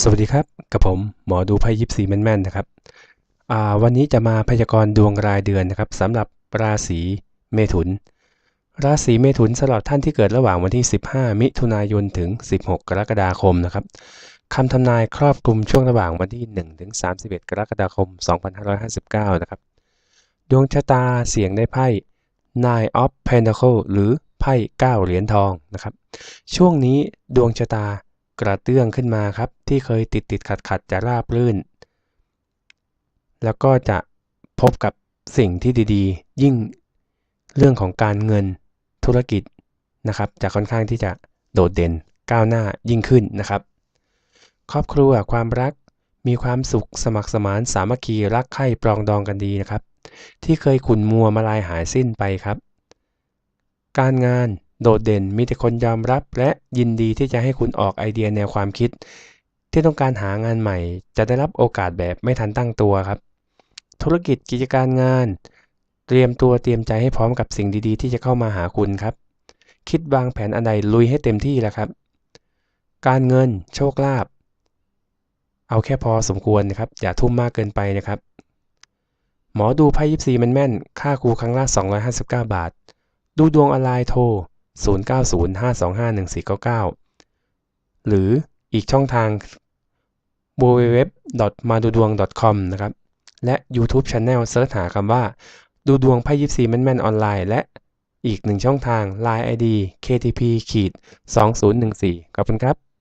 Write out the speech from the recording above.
สวัสดีครับ กับผมหมอดูไพ่ยิปซีแม่นๆนะครับวันนี้จะมาพยากรณ์ดวงรายเดือนนะครับสำหรับราศีเมถุน ราศีเมถุนสำหรับท่านที่เกิดระหว่างวันที่ 15 มิถุนายนถึง 16 กรกฎาคมนะครับคำทำนายครอบคลุมช่วงระหว่างวันที่ 1 ถึง 31 กรกฎาคม 2559 นะครับ ดวงชะตาเสียงได้ไพ่ Nine of Pentacles หรือไพ่ 9 เหรียญทองนะครับ ช่วงนี้ดวงชะตา กระเตื้องขึ้นมาครับ ที่เคยติดติดขัดขัดจะราบรื่น แล้วก็จะพบกับสิ่งที่ดีๆ ยิ่งเรื่องของการเงินธุรกิจนะครับ จะค่อนข้างที่จะโดดเด่นก้าวหน้ายิ่งขึ้นนะครับ ครอบครัวความรักมีความสุขสมัครสมานสามัคคีรักใคร่ปรองดองกันดีนะครับ ที่เคยขุนมัวมาลายหายสิ้นไปครับ การงาน โดดเด่นมีแต่คนยอมรับ และยินดีที่จะให้คุณออกไอเดียแนวความคิด ที่ต้องการหางานใหม่ จะได้รับโอกาสแบบไม่ทันตั้งตัวครับ ธุรกิจกิจการงาน เตรียมตัวเตรียมใจให้พร้อมกับสิ่งดีๆ ที่จะเข้ามาหาคุณครับ คิดวางแผนอันใดลุยให้เต็มที่แล้วครับ การเงินโชคลาภเอาแค่พอสมควรนะครับ อย่าทุ่มมากเกินไปนะครับ หมอดูไพ่ยิปซีมันแม่น ค่าครูครั้งละ259 บาท ดูดวงออนไลน์โทร 0905251499 หรืออีกช่องทาง www.madudwang.com นะครับ และ YouTube Channel เสิร์ชหาคำว่า ดูดวงไพ่ยิปซีแม่นๆออนไลน์ และอีกหนึ่งช่องทาง Line ID KTP ขีด2014ขอบคุณครับ